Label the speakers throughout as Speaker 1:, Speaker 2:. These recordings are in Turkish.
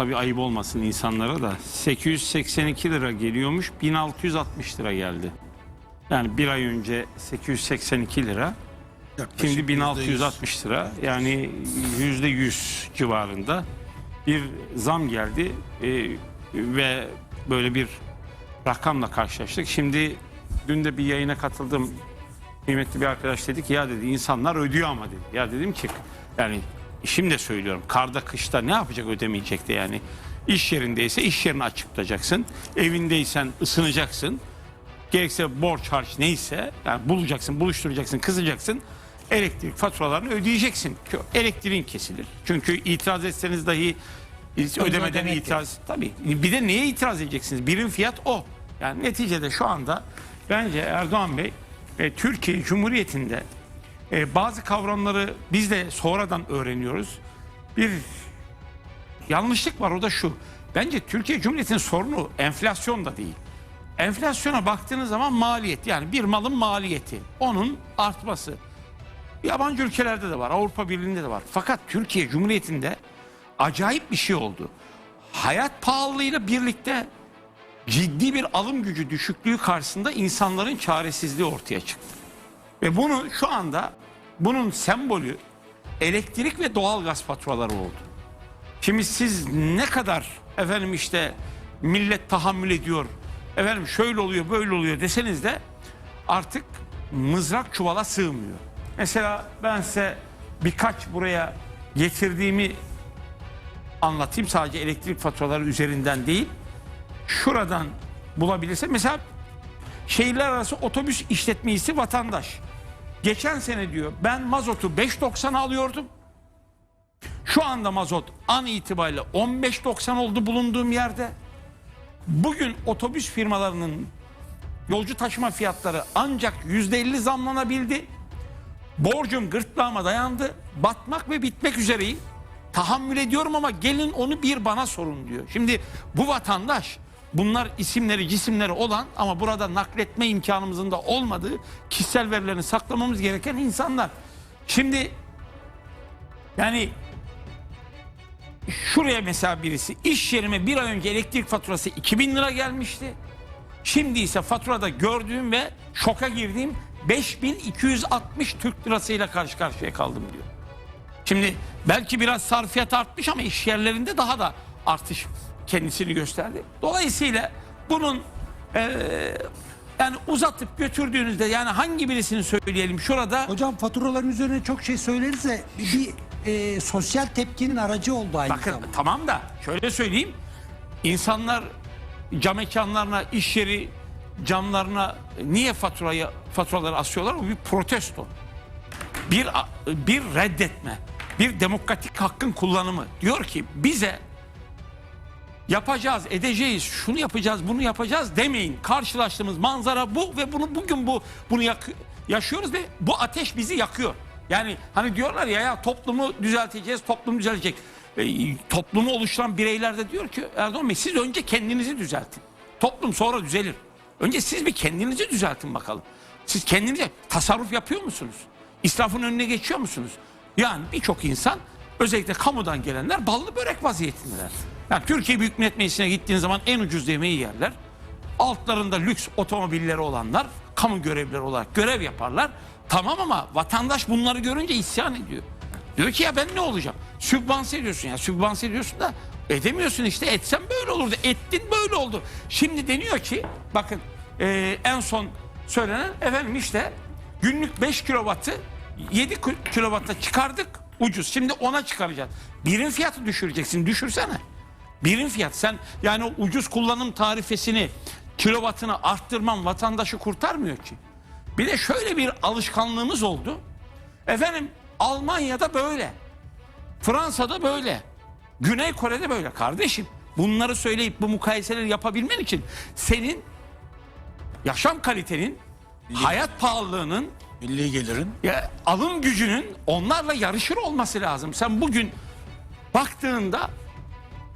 Speaker 1: tabii ayıp olmasın insanlara da 882 lira geliyormuş 1660 lira geldi. Yani bir ay önce 882 lira
Speaker 2: Yaklaşık
Speaker 1: şimdi 1660 lira yani yüzde 100 civarında bir zam geldi Ee, ve böyle bir rakamla karşılaştık. Şimdi dün de bir yayına katıldım. Kıymetli bir arkadaş dedi ki ya dedi insanlar ödüyor ama dedi. Ya dedim ki yani şimdi söylüyorum karda kışta ne yapacak ödemeyecek de yani. İş yerindeyse iş yerini açık tutacaksın. Evindeysen ısınacaksın. Gerekse borç harç neyse yani bulacaksın, buluşturacaksın, kızacaksın. Elektrik faturalarını ödeyeceksin. Elektriğin kesilir. Çünkü itiraz etseniz dahi ödemeden itiraz tabii. Bir de neye itiraz edeceksiniz? Birim fiyat o. Yani neticede şu anda bence Erdoğan Bey e, Türkiye Cumhuriyeti'nde e, bazı kavramları biz de sonradan öğreniyoruz. Bir yanlışlık var o da şu. Bence Türkiye Cumhuriyeti'nin sorunu enflasyon da değil. Enflasyona baktığınız zaman maliyet yani bir malın maliyeti onun artması. Yabancı ülkelerde de var Avrupa Birliği'nde de var. Fakat Türkiye Cumhuriyeti'nde acayip bir şey oldu. Hayat pahalılığıyla birlikte ciddi bir alım gücü düşüklüğü karşısında insanların çaresizliği ortaya çıktı. Ve bunu şu anda bunun sembolü elektrik ve doğalgaz faturaları oldu. Şimdi siz ne kadar efendim işte millet tahammül ediyor, efendim şöyle oluyor böyle oluyor deseniz de artık mızrak çuvala sığmıyor. Mesela ben size birkaç buraya getirdiğimi anlatayım sadece elektrik faturaları üzerinden değil. Şuradan bulabilirse mesela şehirler arası otobüs işletmecisi vatandaş. Geçen sene diyor ben mazotu 5.90 alıyordum. Şu anda mazot an itibariyle 15.90 oldu bulunduğum yerde. Bugün otobüs firmalarının yolcu taşıma fiyatları ancak %50 zamlanabildi. Borcum gırtlağıma dayandı. Batmak ve bitmek üzereyim. Tahammül ediyorum ama gelin onu bir bana sorun diyor. Şimdi bu vatandaş bunlar isimleri cisimleri olan ama burada nakletme imkanımızın da olmadığı kişisel verilerini saklamamız gereken insanlar. Şimdi yani şuraya mesela birisi iş yerime bir ay önce elektrik faturası 2000 lira gelmişti. Şimdi ise faturada gördüğüm ve şoka girdiğim 5260 Türk lirasıyla karşı karşıya kaldım diyor. Şimdi belki biraz sarfiyat artmış ama iş yerlerinde daha da artış kendisini gösterdi. Dolayısıyla bunun eee, yani uzatıp götürdüğünüzde yani hangi birisini söyleyelim şurada
Speaker 3: Hocam faturaların üzerine çok şey söyleriz de bir e, sosyal tepkinin aracı oldu aynı
Speaker 1: Bakın
Speaker 3: zamanda.
Speaker 1: tamam da şöyle söyleyeyim. İnsanlar cam mekanlarına, iş yeri camlarına niye faturayı faturaları asıyorlar? Bu bir protesto. Bir bir reddetme. Bir demokratik hakkın kullanımı. Diyor ki bize yapacağız, edeceğiz, şunu yapacağız, bunu yapacağız demeyin. Karşılaştığımız manzara bu ve bunu bugün bu bunu yak- yaşıyoruz ve bu ateş bizi yakıyor. Yani hani diyorlar ya ya toplumu düzelteceğiz, toplum düzelecek. E, toplumu oluşturan bireyler de diyor ki Erdoğan Bey siz önce kendinizi düzeltin. Toplum sonra düzelir. Önce siz bir kendinizi düzeltin bakalım. Siz kendinize tasarruf yapıyor musunuz? İsrafın önüne geçiyor musunuz? Yani birçok insan özellikle kamudan gelenler ballı börek vaziyetindeler. Yani Türkiye Büyük Millet Meclisi'ne gittiğin zaman en ucuz yemeği yerler. Altlarında lüks otomobilleri olanlar kamu görevlileri olarak görev yaparlar. Tamam ama vatandaş bunları görünce isyan ediyor. Diyor ki ya ben ne olacağım? Sübvanse ediyorsun ya sübvanse ediyorsun da edemiyorsun işte etsen böyle olurdu. Ettin böyle oldu. Şimdi deniyor ki bakın e, en son söylenen efendim işte günlük 5 kilovatı 7 kilovatta çıkardık ucuz. Şimdi ona çıkaracağız. Birim fiyatı düşüreceksin düşürsene. Birim fiyat sen yani ucuz kullanım tarifesini kilovatını arttırman vatandaşı kurtarmıyor ki. Bir de şöyle bir alışkanlığımız oldu. Efendim Almanya'da böyle. Fransa'da böyle. Güney Kore'de böyle. Kardeşim bunları söyleyip bu mukayeseleri yapabilmen için senin yaşam kalitenin, hayat pahalılığının,
Speaker 2: Milli gelirin
Speaker 1: ya, alım gücünün onlarla yarışır olması lazım. Sen bugün baktığında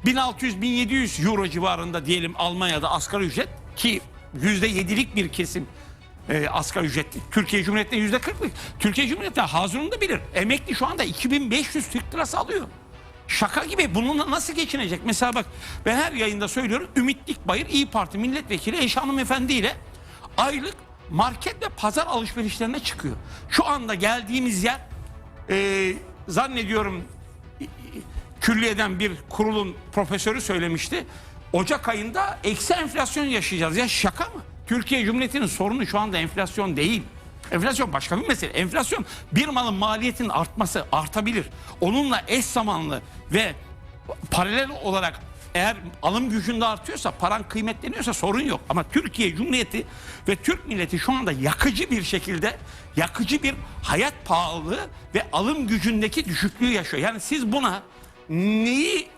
Speaker 1: 1600-1700 euro civarında diyelim Almanya'da asgari ücret ki %7'lik bir kesim e, asgari ücretli. Türkiye Cumhuriyeti'nde %40'lık. Türkiye Cumhuriyeti Hazun'un da bilir. Emekli şu anda 2500 Türk lirası alıyor. Şaka gibi bununla nasıl geçinecek? Mesela bak ben her yayında söylüyorum Ümit Dikbayır İyi Parti milletvekili Eş Hanımefendi ile aylık market ve pazar alışverişlerine çıkıyor. Şu anda geldiğimiz yer e, zannediyorum külliyeden bir kurulun profesörü söylemişti. Ocak ayında eksi enflasyon yaşayacağız. Ya şaka mı? Türkiye Cumhuriyeti'nin sorunu şu anda enflasyon değil. Enflasyon başka bir mesele. Enflasyon bir malın maliyetinin artması artabilir. Onunla eş zamanlı ve paralel olarak eğer alım gücünde artıyorsa, paran kıymetleniyorsa sorun yok. Ama Türkiye Cumhuriyeti ve Türk milleti şu anda yakıcı bir şekilde yakıcı bir hayat pahalılığı ve alım gücündeki düşüklüğü yaşıyor. Yani siz buna neyi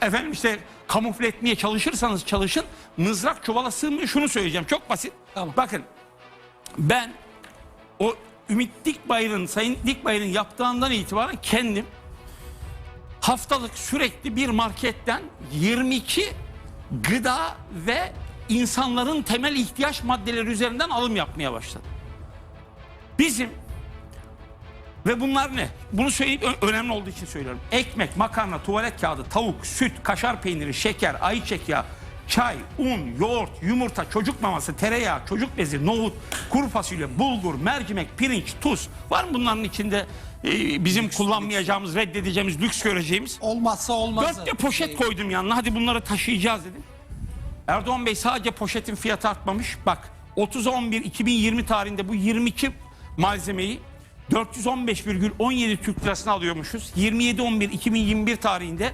Speaker 1: efendim işte kamufle etmeye çalışırsanız çalışın mızrak çuvala sığmıyor. Şunu söyleyeceğim çok basit.
Speaker 3: Tamam.
Speaker 1: Bakın ben o Ümit Dikbayır'ın, Sayın Dikbayır'ın yaptığından itibaren kendim haftalık sürekli bir marketten 22 gıda ve insanların temel ihtiyaç maddeleri üzerinden alım yapmaya başladım. Bizim ve bunlar ne? Bunu söyleyip önemli olduğu için söylüyorum. Ekmek, makarna, tuvalet kağıdı, tavuk, süt, kaşar peyniri, şeker, ayçiçek yağı, çay, un, yoğurt, yumurta, çocuk maması, tereyağı, çocuk bezi, nohut, kuru fasulye, bulgur, mercimek, pirinç, tuz. Var mı bunların içinde e, bizim kullanmayacağımız, reddedeceğimiz, lüks göreceğimiz?
Speaker 3: Olmazsa olmaz.
Speaker 1: Dört de poşet koydum yanına. Hadi bunları taşıyacağız dedim. Erdoğan Bey sadece poşetin fiyatı artmamış. Bak 30-11-2020 tarihinde bu 22 malzemeyi 415,17 Türk lirasına alıyormuşuz. 27-11-2021 tarihinde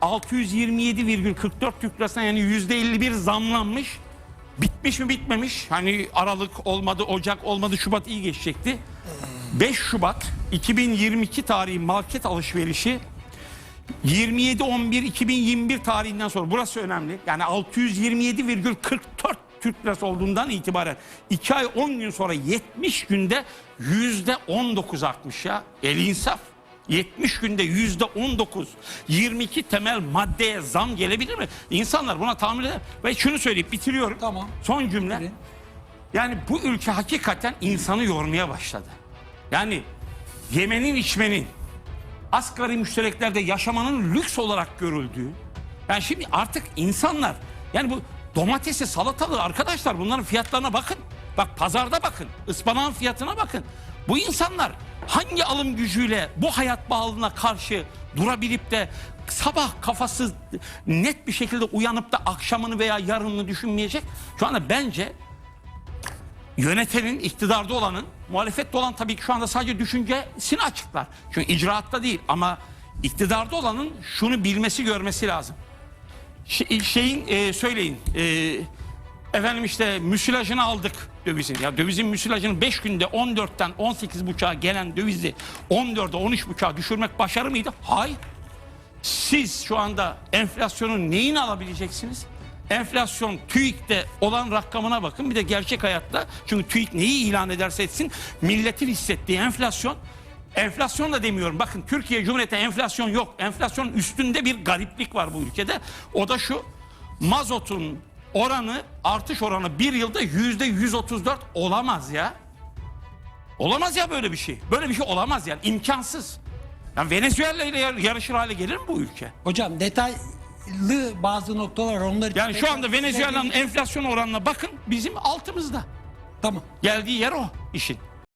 Speaker 1: 627,44 Türk lirasına yani %51 zamlanmış. Bitmiş mi bitmemiş. Hani Aralık olmadı, Ocak olmadı, Şubat iyi geçecekti. 5 Şubat 2022 tarihi market alışverişi 27-11-2021 tarihinden sonra burası önemli. Yani 627,44 Türk lirası olduğundan itibaren 2 ay 10 gün sonra 70 günde %19 artmış ya. El insaf. 70 günde %19 22 temel maddeye zam gelebilir mi? İnsanlar buna tahammül eder. Ve şunu söyleyip bitiriyorum.
Speaker 3: Tamam.
Speaker 1: Son cümle.
Speaker 3: Bitirin.
Speaker 1: Yani bu ülke hakikaten insanı yormaya başladı. Yani yemenin içmenin, asgari müştereklerde yaşamanın lüks olarak görüldüğü. Yani şimdi artık insanlar yani bu domatesi, salatalığı arkadaşlar bunların fiyatlarına bakın. Bak pazarda bakın, ıspanağın fiyatına bakın. Bu insanlar hangi alım gücüyle bu hayat pahalılığına karşı durabilip de sabah kafası net bir şekilde uyanıp da akşamını veya yarınını düşünmeyecek? Şu anda bence yönetenin, iktidarda olanın, muhalefette olan tabii ki şu anda sadece düşüncesini açıklar. Çünkü icraatta değil ama iktidarda olanın şunu bilmesi, görmesi lazım. Şey- şeyin e, söyleyin, e, efendim işte müsilajını aldık dövizin. Ya dövizin müsilajını 5 günde 14'ten 18,5'a gelen dövizi 14'e 13,5'a düşürmek başarı mıydı? Hayır. Siz şu anda enflasyonun neyini alabileceksiniz? Enflasyon TÜİK'te olan rakamına bakın bir de gerçek hayatta çünkü TÜİK neyi ilan ederse etsin milletin hissettiği enflasyon enflasyon da demiyorum bakın Türkiye Cumhuriyeti enflasyon yok enflasyonun üstünde bir gariplik var bu ülkede o da şu mazotun oranı artış oranı bir yılda yüzde 134 olamaz ya olamaz ya böyle bir şey böyle bir şey olamaz yani imkansız yani Venezuela ile yar- yarışır hale gelir mi bu ülke?
Speaker 3: Hocam detaylı bazı noktalar onlar için
Speaker 1: Yani şu anda Venezuela'nın
Speaker 3: geleceğim.
Speaker 1: enflasyon oranına bakın bizim altımızda.
Speaker 3: Tamam.
Speaker 1: Geldiği yer o işin.